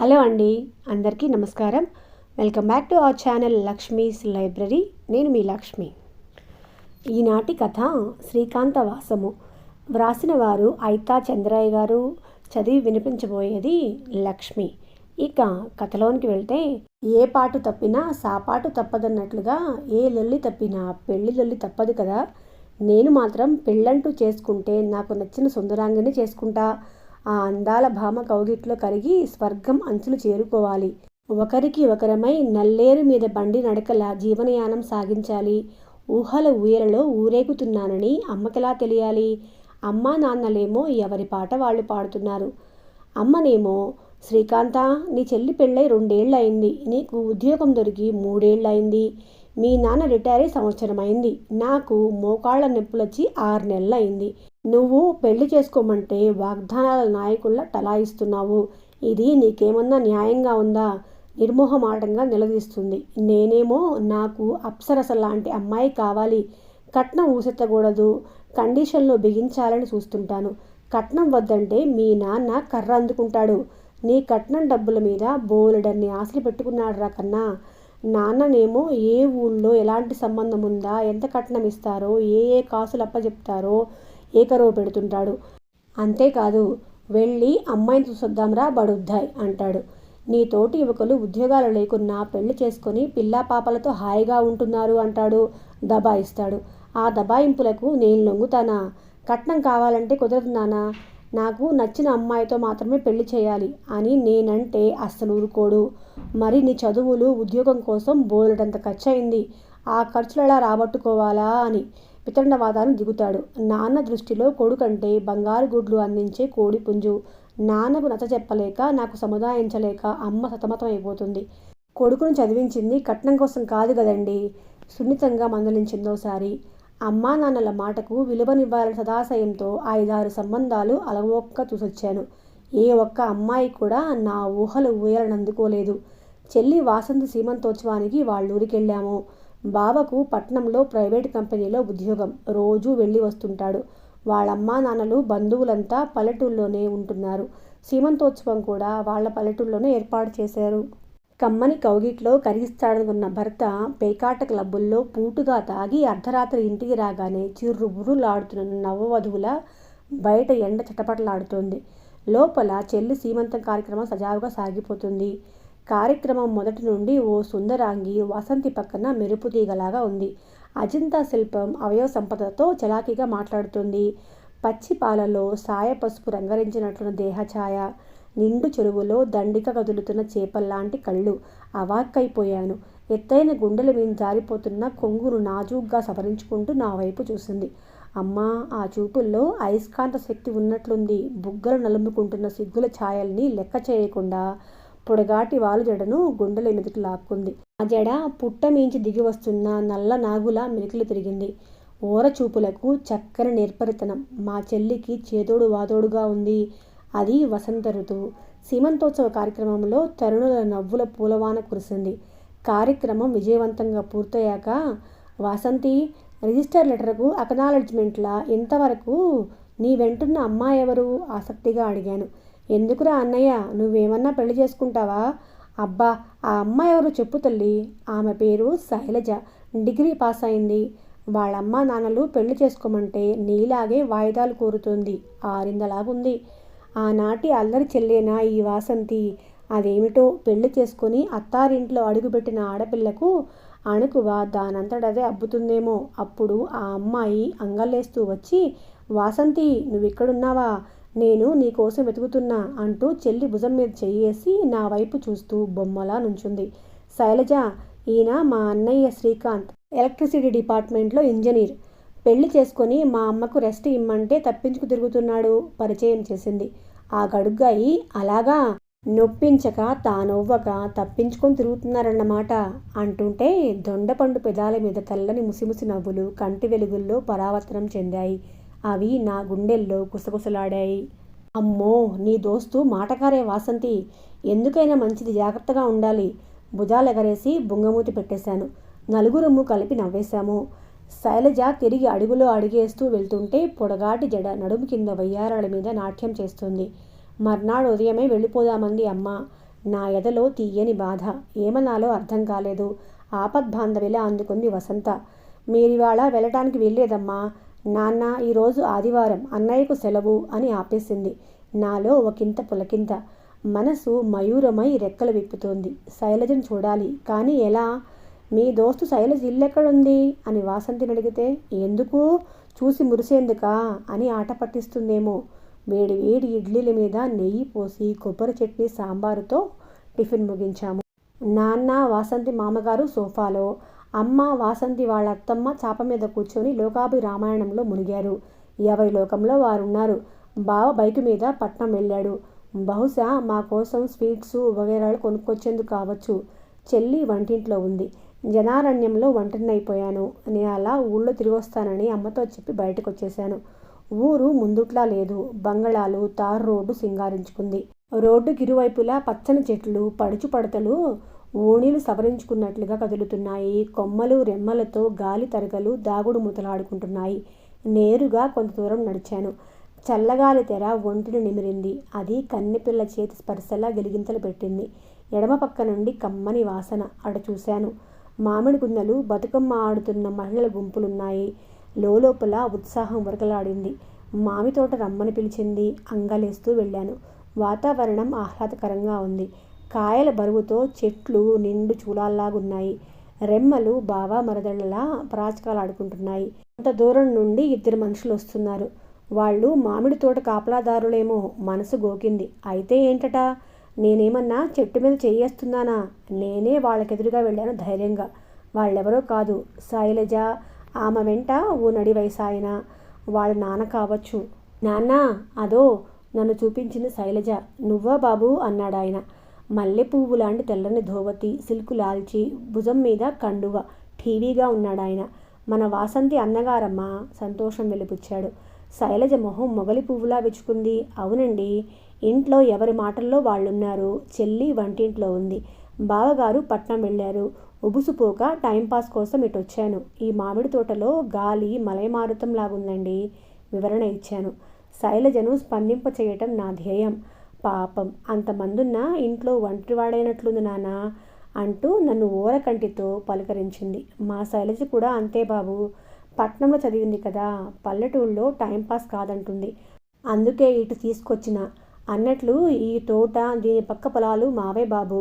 Hello అండి అందరికీ నమస్కారం. Welcome back to our channel Lakshmi's library. నేను మీ లక్ష్మి. ఈనాటి కథ శ్రీకాంత వాసము వ్రాసిన వారు ఐతా చంద్రయ్య గారు. చదివి వినిపించబోయేది లక్ష్మి. ఇక కథలోనికి వెళ్తే ఏ పాటు తప్పినా సాపాటు తప్పదన్నట్లుగా ఏ లొల్లి తప్పినా పెళ్ళి లొల్లి తప్పదు కదా. నేను మాత్రం పెళ్ళంటూ చేసుకుంటే నాకు నచ్చిన సుందరాంగిని చేసుకుంటా. ఆ అందాల భామ కౌగిట్లో కరిగి స్వర్గం అంచులు చేరుకోవాలి. ఒకరికి ఒకరమై నల్లేరు మీద బండి నడకల జీవనయానం సాగించాలి. ఊహల ఊయలలో ఊరేగుతున్నానని అమ్మకెలా తెలియాలి? అమ్మా నాన్నలేమో ఎవరి పాట వాళ్ళు పాడుతున్నారు. అమ్మనేమో శ్రీకాంత నీ చెల్లి పెళ్ళై రెండేళ్ళయింది నీకు ఉద్యోగం దొరికి మూడేళ్ళయింది మీ నాన్న రిటైర్ అయి సంవత్సరం అయింది నాకు మోకాళ్ళ నొప్పులొచ్చి ఆరు నెలలు అయింది నువ్వు పెళ్ళి చేసుకోమంటే వాగ్దానాల నాయకుల్లా టలాయిస్తున్నావు. ఇది నీకేమన్నా న్యాయంగా ఉందా? నిర్మోహమాటంగా నిలదీస్తుంది. నేనేమో నాకు అప్సరస లాంటి అమ్మాయి కావాలి. కట్నం ఊసెత్తకూడదు. కండిషన్లో బిగించాలని చూస్తుంటాను. కట్నం వద్దంటే మీ నాన్న కర్ర అందుకుంటాడు. నీ కట్నం డబ్బుల మీద బోలెడన్ని ఆశలు పెట్టుకున్నాడు రా కన్నా. నాన్ననేమో ఏ ఊళ్ళో ఎలాంటి సంబంధం ఉందా ఎంత కట్నం ఇస్తారో? ఏ ఏ కాసులు అప్పచెప్తారో ఏకరవ పెడుతుంటాడు? అంతేకాదు వెళ్ళి అమ్మాయిని చూసొద్దాంరా బడుద్దాయ్ అంటాడు. నీ తోటి యువకులు ఉద్యోగాలు లేకున్నా పెళ్ళి చేసుకొని పిల్లా పాపలతో హాయిగా ఉంటున్నారు అంటాడు దబాయిస్తాడు. ఆ దబాయింపులకు నేను లొంగుతానా? కట్నం కావాలంటే కుదరదు నానా. నాకు నచ్చిన అమ్మాయితో మాత్రమే పెళ్ళి చేయాలి అని నేనంటే అస్సలు ఊరుకోడు. మరి నీ చదువులు ఉద్యోగం కోసం బోలెడంత ఖర్చు అయింది ఆ ఖర్చులు ఎలా రాబట్టుకోవాలా అని వితండవాదాన్ని దిగుతాడు. నాన్న దృష్టిలో కొడుకంటే బంగారు గుడ్లు అందించే కోడి పుంజు. నాన్నకు నచ్చ చెప్పలేక నాకు సముదాయించలేక అమ్మ సతమతం అయిపోతుంది కొడుకును చదివించింది కట్నం కోసం కాదు కదండి! సున్నితంగా మందలించిందోసారి అమ్మా నాన్నల మాటకు విలువనివ్వాలని సదాశయంతో ఐదారు సంబంధాలు అలవొక్క చూసొచ్చాను ఏ ఒక్క అమ్మాయి కూడా నా ఊహలు ఊయలను అందుకోలేదు చెల్లి వాసంతి సీమంతోత్సవానికి వాళ్ళ ఊరికెళ్ళాము బావకు పట్నంలో ప్రైవేట్ కంపెనీలో ఉద్యోగం. రోజూ వెళ్ళి వస్తుంటాడు. వాళ్ళమ్మా నాన్నలు బంధువులంతా పల్లెటూళ్ళలోనే ఉంటున్నారు. సీమంతోత్సవం కూడా వాళ్ళ పల్లెటూళ్ళలోనే ఏర్పాటు చేశారు. కమ్మని కౌగిట్లో కరిగిస్తాడనుకున్న భర్త పేకాట క్లబ్బుల్లో పూటుగా తాగి అర్ధరాత్రి ఇంటికి రాగానే చిర్రు నవవధువుల బయట ఎండ చటపటలాడుతోంది. లోపల చెల్లి సీమంతం కార్యక్రమం సజావుగా సాగిపోతుంది. కార్యక్రమం మొదటి నుండి ఓ సుందరాంగి వసంతి పక్కన మెరుపు తీగలాగా ఉంది. అజంతా శిల్పం అవయవ సంపదతో చలాకీగా మాట్లాడుతుంది. పచ్చి పాలలో సాయ పసుపు రంగరించినట్లున్న దేహఛాయ నిండు చెరువులో దండిక కదులుతున్న చేపల్లాంటి కళ్ళు అవాక్కైపోయాను. ఎత్తైన గుండెల మీద జారిపోతున్న కొంగును నాజూగ్గా సవరించుకుంటూ నా వైపు చూసింది. అమ్మా ఆ చూపుల్లో అయస్కాంత శక్తి ఉన్నట్లుంది. బుగ్గలు నలుముకుంటున్న సిగ్గుల ఛాయల్ని లెక్క చేయకుండా పొడగాటి వాలు జడను గుండెల మీదకి లాక్కుంది. ఆ జడ పుట్టమించి దిగి వస్తున్న నల్ల నాగుల మెరుకులు తిరిగింది. ఓర చూపులకు చక్కని నేర్పరితనం. మా చెల్లికి చేదోడు వాదోడుగా ఉంది. అది వసంత ఋతువు. సీమంతోత్సవ కార్యక్రమంలో తరుణుల నవ్వుల పూలవాన కురిసింది. కార్యక్రమం విజయవంతంగా పూర్తయ్యాక వాసంతి రిజిస్టర్ లెటర్కు అకనాలెడ్జ్మెంట్లా ఇంతవరకు నీ వెంటున్న అమ్మాయి ఎవరు ఆసక్తిగా అడిగాను. ఎందుకురా అన్నయ్య? నువ్వేమన్నా పెళ్ళి చేసుకుంటావా? అబ్బా ఆ అమ్మాయి ఎవరు చెప్పు తల్లి. ఆమె పేరు శైలజ. డిగ్రీ పాస్ అయింది. వాళ్ళమ్మ నాన్నలు పెళ్ళి చేసుకోమంటే నీలాగే వాయిదాలు కోరుతుంది. ఆరిందలాగుంది. ఆనాటి అల్లరి చెల్లేనా ఈ వాసంతి? అదేమిటో పెళ్ళి చేసుకొని అత్తారింట్లో అడుగుపెట్టిన ఆడపిల్లకు అణుకువ దానంతటదే అబ్బుతుందేమో. అప్పుడు ఆ అమ్మాయి అంగలేస్తూ వచ్చి వాసంతి నువ్వు ఇక్కడున్నావా నేను నీకోసం వెతుకుతున్నా అంటూ చెల్లి భుజం మీద చెయ్యేసి నా వైపు చూస్తూ బొమ్మలా నుంచుంది. శైలజ ఈయన మా అన్నయ్య శ్రీకాంత్ ఎలక్ట్రిసిటీ డిపార్ట్మెంట్లో ఇంజనీర్. పెళ్ళి చేసుకొని మా అమ్మకు రెస్ట్ ఇమ్మంటే తప్పించుకు తిరుగుతున్నాడు పరిచయం చేసింది. ఆ గడుగ్గాయి అలాగా నొప్పించక తానొవ్వక తప్పించుకొని తిరుగుతున్నారన్నమాట అంటుంటే దొండపండు పెదాల మీద తెల్లని ముసిముసి నవ్వులు కంటి వెలుగుల్లో పరావర్తనం చెందాయి. అవి నా గుండెల్లో గుసగుసలాడాయి. అమ్మో నీ దోస్తు మాటకారే వాసంతి. ఎందుకైనా మంచిది జాగ్రత్తగా ఉండాలి. భుజాలెగరేసి బుంగమూతి పెట్టేశాను. నలుగురము కలిపి నవ్వేశాము. శైలజ తిరిగి అడుగులో అడిగేస్తూ వెళ్తుంటే పొడగాటి జడ నడుము కింద వయ్యారాల మీద నాట్యం చేస్తుంది. మర్నాడు ఉదయమే వెళ్ళిపోదామంది అమ్మ. నా ఎదలో తీయని బాధ. ఏమనాలో అర్థం కాలేదు. ఆపద్బాంధవిలా అందుకుంది వసంత. మీరివాళ వెళ్ళటానికి వెళ్ళేదమ్మా నాన్న ఈరోజు ఆదివారం అన్నయ్యకు సెలవు అని ఆపేసింది. నాలో ఒకంత పులకింత. మనసు మయూరమై రెక్కలు విప్పుతోంది. శైలజను చూడాలి. కానీ ఎలా? మీ దోస్తు శైలజ ఇల్లెక్కడుంది? అని వాసంతిని అడిగితే ఎందుకు? చూసి మురిసేందుకా? అని ఆట పట్టిస్తుందేమో. వేడి వేడి ఇడ్లీల మీద నెయ్యి పోసి కొబ్బరి చట్నీ సాంబారుతో టిఫిన్ ముగించాము. నాన్న వాసంతి మామగారు సోఫాలో అమ్మ వాసంతి వాళ్ళ అత్తమ్మ చాప మీద కూర్చొని లోకాభి రామాయణంలో మునిగారు. ఎవరి లోకంలో వారున్నారు? బావ బైక్ మీద పట్నం వెళ్ళాడు. బహుశా మా కోసం స్వీట్స్ వగేరాలు కొనుక్కొచ్చేందుకు కావచ్చు. చెల్లి వంటింట్లో ఉంది. జనారణ్యంలో ఒంటరినైపోయాను. నేను అలా ఊళ్ళో తిరిగొస్తానని అమ్మతో చెప్పి బయటకు వచ్చేశాను ఊరు ముందుట్లా లేదు. బంగళాలు తారు రోడ్డు సింగారించుకుంది. రోడ్డుకి ఇరువైపులా పచ్చని చెట్లు పడుచు పడతలు ఓణీలు సవరించుకున్నట్లుగా కదులుతున్నాయి. కొమ్మలు రెమ్మలతో గాలి తరగలు దాగుడు ముతలాడుకుంటున్నాయి. నేరుగా కొంత దూరం నడిచాను. చల్లగాలి తెర ఒంటిని నిమిరింది. అది కన్నెపిల్ల చేతి స్పర్శలా గెలిగింతలు పెట్టింది. ఎడమ పక్క నుండి కమ్మని వాసన అడ చూశాను. మామిడి గున్నెలు బతుకమ్మ ఆడుతున్న మహిళల గుంపులున్నాయి. లోపల ఉత్సాహం వరకలాడింది మామి తోట రమ్మని పిలిచింది. అంగలేస్తూ వెళ్ళాను. వాతావరణం ఆహ్లాదకరంగా ఉంది. కాయల బరువుతో చెట్లు నిండు చూలాల్లాగున్నాయి. రెమ్మలు బావా మరదళ్ళలా ప్రాచకాలాడుకుంటున్నాయి. అంత దూరం నుండి ఇద్దరు మనుషులు వస్తున్నారు. వాళ్ళు మామిడి తోట కాపలాదారులేమో మనసు గోకింది. అయితే ఏంటట? నేనేమన్నా చెట్టు మీద చేయేస్తున్నానా? నేనే వాళ్ళకెదురుగా వెళ్ళాను ధైర్యంగా. వాళ్ళెవరో కాదు. శైలజ ఆమె వెంట ఓ నడి వయసాయన. వాళ్ళ నాన్న కావచ్చు. నాన్న అదో నన్ను చూపించింది శైలజ. నువ్వా బాబు? అన్నాడాయన. మల్లె పువ్వు లాంటి తెల్లని ధోవతి సిల్కు లాల్చి భుజం మీద కండువ టీవీగా ఉన్నాడు ఆయన. మన వాసంతి అన్నగారమ్మ సంతోషం వెలిపుచ్చాడు. శైలజ మొహం మొగలి పువ్వులా విచ్చుకుంది. అవునండి ఇంట్లో ఎవరి మాటల్లో వాళ్ళున్నారు? చెల్లి వంటింట్లో ఉంది. బావగారు పట్నం వెళ్ళారు. ఉబుసుపోక టైంపాస్ కోసం ఇటు వచ్చాను ఈ మామిడి తోటలో గాలి మలయమారుతం లాగుందండి వివరణ ఇచ్చాను. శైలజను స్పందింప చేయటం నా ధ్యేయం. పాపం. అంతమందున్న ఇంట్లో ఒంటరివాడైనట్లుంది నాన్న అంటూ నన్ను ఓరకంటితో పలకరించింది. మా శైలజ కూడా అంతే బాబు. పట్నంలో చదివింది కదా పల్లెటూళ్ళలో టైంపాస్ కాదంటుంది. అందుకే ఇటు తీసుకొచ్చిన. అన్నట్లు ఈ తోట దీని పక్క పొలాలు మావే బాబు.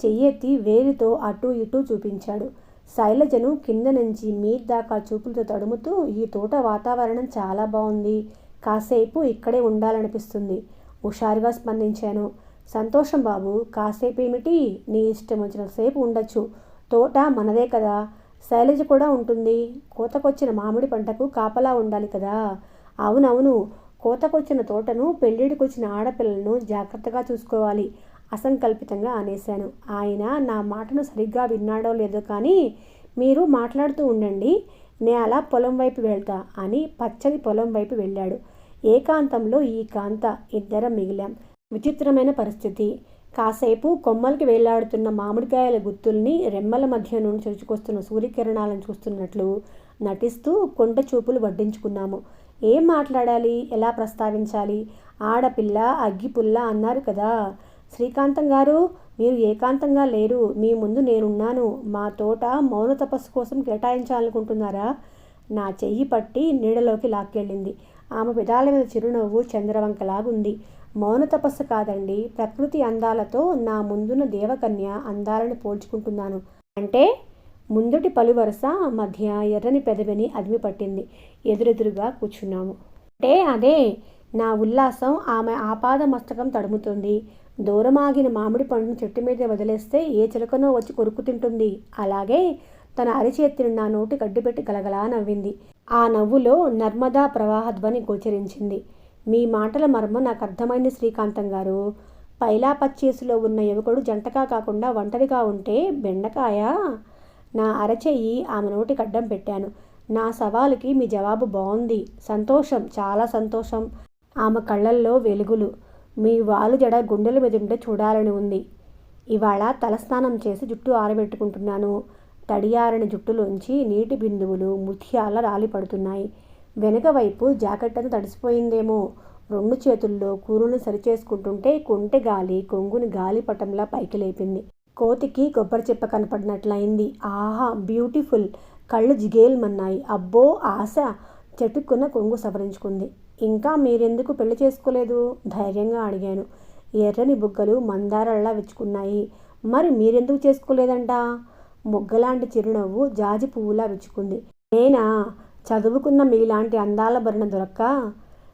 చెయ్యెత్తి వేలితో అటు ఇటు చూపించాడు. శైలజను కింద నుంచి మీద దాకా చూపులతో తడుముతూ ఈ తోట వాతావరణం చాలా బాగుంది కాసేపు ఇక్కడే ఉండాలనిపిస్తుంది. హుషారుగా స్పందించాను. సంతోషం బాబు కాసేపు ఏమిటి? నీ ఇష్టం వచ్చినంతసేపు ఉండొచ్చు. తోట మనదే కదా. శైలజ కూడా ఉంటుంది. కోతకొచ్చిన మామిడి పంటకు కాపలా ఉండాలి కదా. అవునవును. కోతకొచ్చిన తోటను పెళ్ళిడికొచ్చిన ఆడపిల్లలను జాగ్రత్తగా చూసుకోవాలి. అసంకల్పితంగా అనేశాను. ఆయన నా మాటను సరిగ్గా విన్నాడో లేదో కానీ మీరు మాట్లాడుతూ ఉండండి. నే అలా పొలం వైపు వెళ్తా అని పచ్చని పొలం వైపు వెళ్ళాడు. ఏకాంతంలో ఈ కాంత ఇద్దరం మిగిలాం. విచిత్రమైన పరిస్థితి. కాసేపు కొమ్మలకి వేలాడుతున్న మామిడికాయల గుత్తుల్ని రెమ్మల మధ్య నుండి చొచ్చుకొస్తున్న సూర్యకిరణాలను చూస్తున్నట్లు నటిస్తూ కొంట చూపులు వడ్డించుకున్నాము. ఏం మాట్లాడాలి? ఎలా ప్రస్తావించాలి? ఆడపిల్ల అగ్గిపుల్ల అన్నారు కదా. శ్రీకాంతం గారు మీరు ఏకాంతంగా లేరు. మీ ముందు నేనున్నాను. మా తోట మౌన తపస్సు కోసం కేటాయించాలనుకుంటున్నారా? నా చెయ్యి పట్టి నీడలోకి లాక్కెళ్ళింది. ఆమె పెదాల మీద చిరునవ్వు చంద్రవంకలాగుంది. మౌన తపస్సు కాదండి ప్రకృతి అందాలతో నా ముందున్న దేవకన్య అందాలను పోల్చుకుంటున్నాను. అంటే ముందుటి పలువరస మధ్య ఎర్రని పెదవిని అదిమి పట్టింది ఎదురెదురుగా కూర్చున్నాము. అంటే అదే నా ఉల్లాసం ఆమె ఆపాద మస్తకం తడుముతుంది. దూరమాగిన మామిడి పండును చెట్టు మీద వదిలేస్తే ఏ చిలకనో వచ్చి కొరుకు తింటుంది. అలాగే తన అరిచేతిని నా నోటి గడ్డిపెట్టి గలగలా నవ్వింది. ఆ నవ్వులో నర్మదా ప్రవాహధ్వని గోచరించింది. మీ మాటల మర్మ నాకు అర్థమైంది శ్రీకాంతం గారు. పైలాపచ్చేసులో ఉన్న యువకుడు జంటగా కాకుండా ఒంటరిగా ఉంటే బెండకాయ? నా అరచెయ్యి ఆమె నోటికి అడ్డం పెట్టాను. నా సవాలుకి మీ జవాబు బాగుంది సంతోషం చాలా సంతోషం. ఆమె కళ్ళల్లో వెలుగులు. మీ వాలు జడ గుండెల మీద ఉంటే చూడాలని ఉంది. ఇవాళ తలస్నానం చేసి జుట్టు ఆరబెట్టుకుంటున్నాను. తడియారని జుట్టులోంచి నీటి బిందువులు ముత్యాల రాలిపడుతున్నాయి. వెనుక వైపు జాకెట్ అంతా తడిసిపోయిందేమో. రెండు చేతుల్లో కూరును సరిచేసుకుంటుంటే కొంటె గాలి కొంగుని గాలిపటంలా పైకి లేపింది. కోతికి కొబ్బరి చెప్ప కనపడినట్లయింది. ఆహా బ్యూటిఫుల్. కళ్ళు జిగేల్మన్నాయి. అబ్బో ఆశ. చెట్టుకున్న కొంగు సవరించుకుంది. ఇంకా మీరెందుకు పెళ్ళి చేసుకోలేదు? ధైర్యంగా అడిగాను. ఎర్రని బుగ్గలు మందారల్లా విచ్చుకున్నాయి. మరి మీరెందుకు చేసుకోలేదంట? మొగ్గలాంటి చిరునవ్వు జాజి పువ్వులా విచ్చుకుంది నేనా? చదువుకున్న మీలాంటి అందాల భరణ దొరక్క?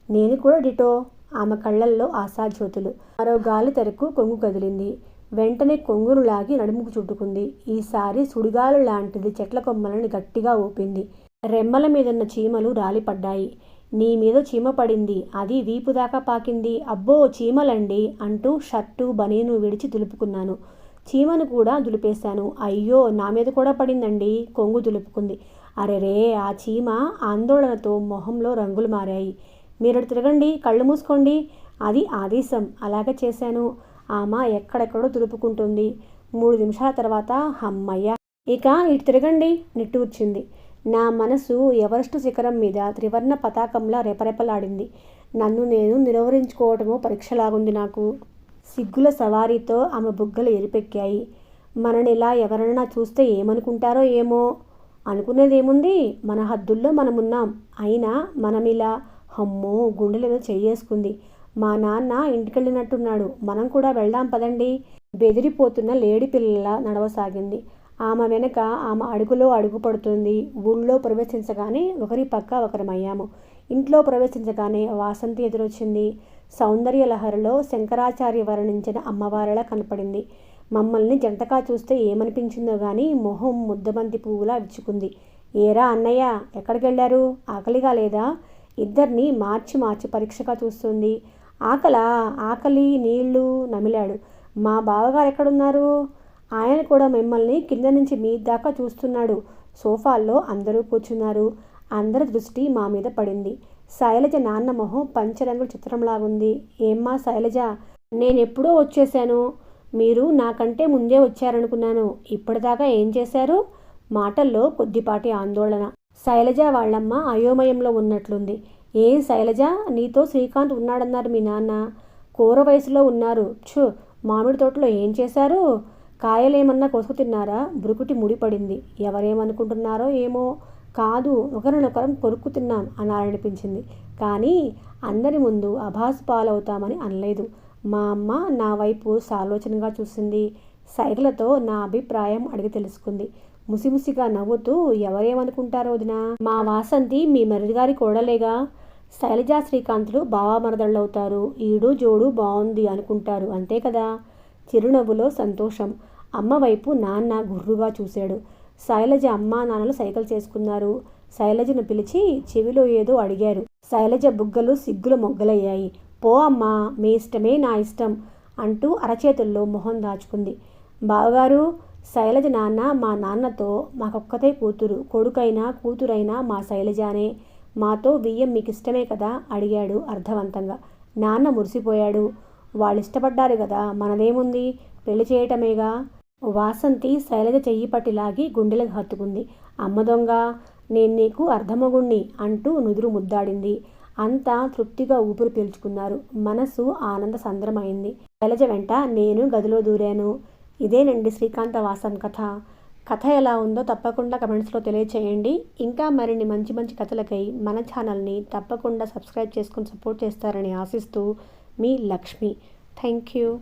నేను కూడా డిటో. ఆమె కళ్ళల్లో ఆశాజ్యోతులు. మరో గాలి తెరకు కొంగు కదిలింది. వెంటనే కొంగును లాగి నడుముకు చుట్టుకుంది. ఈసారి సుడిగాలు లాంటిది చెట్ల కొమ్మలను గట్టిగా ఊపింది. రెమ్మల మీదున్న చీమలు రాలిపడ్డాయి. నీ మీద చీమ పడింది. అది వీపు దాకా పాకింది. అబ్బో చీమలండి అంటూ షర్టు బనీను విడిచి దులుపుకున్నాను. చీమను కూడా దులిపేశాను. అయ్యో నా మీద కూడా పడిందండి. కొంగు దులుపుకుంది. అరెరే ఆ చీమ ఆందోళనతో మొహంలో రంగులు మారాయి. మీరు తిరగండి కళ్ళు మూసుకోండి. అది ఆదేశం. అలాగే చేశాను. ఆమె ఎక్కడెక్కడో దులుపుకుంటుంది. మూడు నిమిషాల తర్వాత అమ్మయ్య ఇక ఇటు తిరగండి నిట్టూర్చింది. నా మనసు ఎవరెస్టు శిఖరం మీద త్రివర్ణ పతాకంలా రెపరెపలాడింది. నన్ను నేను నిలువరించుకోవటము పరీక్షలాగుంది నాకు. సిగ్గుల సవారీతో ఆమె బుగ్గలు ఎరిపెక్కాయి. మనని ఇలా ఎవరైనా చూస్తే ఏమనుకుంటారో ఏమో? అనుకునేదేముంది? మన హద్దుల్లో మనమున్నాం. అయినా మనమిలా హమ్మో గుండెలేదో చెయ్యేసుకుంది. మా నాన్న ఇంటికెళ్ళినట్టున్నాడు. మనం కూడా వెళ్దాం పదండి. బెదిరిపోతున్న లేడి పిల్లల నడవసాగింది. ఆమె వెనక ఆమె అడుగులో అడుగు పడుతుంది. ఊళ్ళో ప్రవేశించగానే ఒకరి పక్క ఒకరమయ్యాము. ఇంట్లో ప్రవేశించగానే వాసంతి ఎదురొచ్చింది. సౌందర్య లహరిలో శంకరాచార్య వర్ణించిన అమ్మవారిలా కనపడింది. మమ్మల్ని జంటకా చూస్తే ఏమనిపించిందో గాని మొహం ముద్దబంతి పువ్వులా విచ్చుకుంది. ఏరా అన్నయ్య ఎక్కడికి వెళ్ళారు ఆకలిగా లేదా? ఇద్దరిని మార్చి మార్చి పరీక్షగా చూస్తుంది. ఆకలా? ఆకలి నీళ్ళు నమిలాడు. మా బావగారు ఎక్కడున్నారు? ఆయన కూడా మిమ్మల్ని కింద నుంచి మీ దాకా చూస్తున్నాడు. సోఫాల్లో అందరూ కూర్చున్నారు. అందరి దృష్టి మా మీద పడింది. శైలజ నాన్న మొహం పంచరంగుల చిత్రంలాగుంది. ఏమ్మా శైలజ నేనెప్పుడో వచ్చేసాను మీరు నాకంటే ముందే వచ్చారనుకున్నాను. ఇప్పటిదాకా ఏం చేశారు? మాటల్లో కొద్దిపాటి ఆందోళన. శైలజ వాళ్ళమ్మ అయోమయంలో ఉన్నట్లుంది. ఏం శైలజ? నీతో శ్రీకాంత్ ఉన్నాడన్నారు మీ నాన్న. కూర వయసులో ఉన్నారు. ఛు మామిడి తోటలో ఏం చేశారు? కాయలేమన్నా కొసుకు తిన్నారా బురుకుటి ముడిపడింది ఎవరేమనుకుంటున్నారో ఏమో. కాదు ఒకరినొకరం కొరుక్కుతున్నాం అనాలనిపించింది కానీ అందరి ముందు అభాసు పాలవుతామని అనలేదు. మా అమ్మ నా వైపు సాలోచనగా చూసింది. సైగలతో నా అభిప్రాయం అడిగి తెలుసుకుంది. ముసిముసిగా నవ్వుతూ ఎవరేమనుకుంటారో వదినా? మా వాసంతి మీ మరిదిగారి కోడలేగా? శైలజ శ్రీకాంత్లు బావా మరదళ్ళవుతారు. ఈడు జోడు బాగుంది అనుకుంటారు. అంతే కదా? చిరునవ్వులో సంతోషం. అమ్మ వైపు నాన్న గుర్రుగా చూశాడు. శైలజ అమ్మా నాన్నలు సైకిల్ చేసుకున్నారు. శైలజను పిలిచి చెవిలో ఏదో అడిగారు. శైలజ బుగ్గలు సిగ్గులు మొగ్గలయ్యాయి. పో అమ్మా మీ ఇష్టమే నా ఇష్టం అంటూ అరచేతుల్లో మొహం దాచుకుంది. బావగారు శైలజ నాన్న మా నాన్నతో మాకొక్కతే కూతురు. కొడుకైనా కూతురైనా మా శైలజానే. మాతో బియ్యం మీకు ఇష్టమే కదా అడిగాడు అర్థవంతంగా. నాన్న మురిసిపోయాడు. వాళ్ళు ఇష్టపడ్డారు కదా మనదేముంది? పెళ్ళి చేయటమేగా? వాసంతి శైలజ చెయ్యి పట్టిలాగి గుండెలకు హత్తుకుంది. అమ్మ దొంగ నేను నీకు అర్ధమగుణ్ణి అంటూ నుదురు ముద్దాడింది. అంతా తృప్తిగా ఊపిరి పీల్చుకున్నారు. మనసు ఆనంద సంద్రమైంది. శైలజ వెంట నేను గదిలో దూరాను. ఇదేనండి శ్రీకాంత వాసం కథ. కథ ఎలా ఉందో తప్పకుండా కమెంట్స్లో తెలియచేయండి. ఇంకా మరిన్ని మంచి మంచి కథలకై మన ఛానల్ని తప్పకుండా సబ్స్క్రైబ్ చేసుకుని సపోర్ట్ చేస్తారని ఆశిస్తూ మీ లక్ష్మి. Thank you.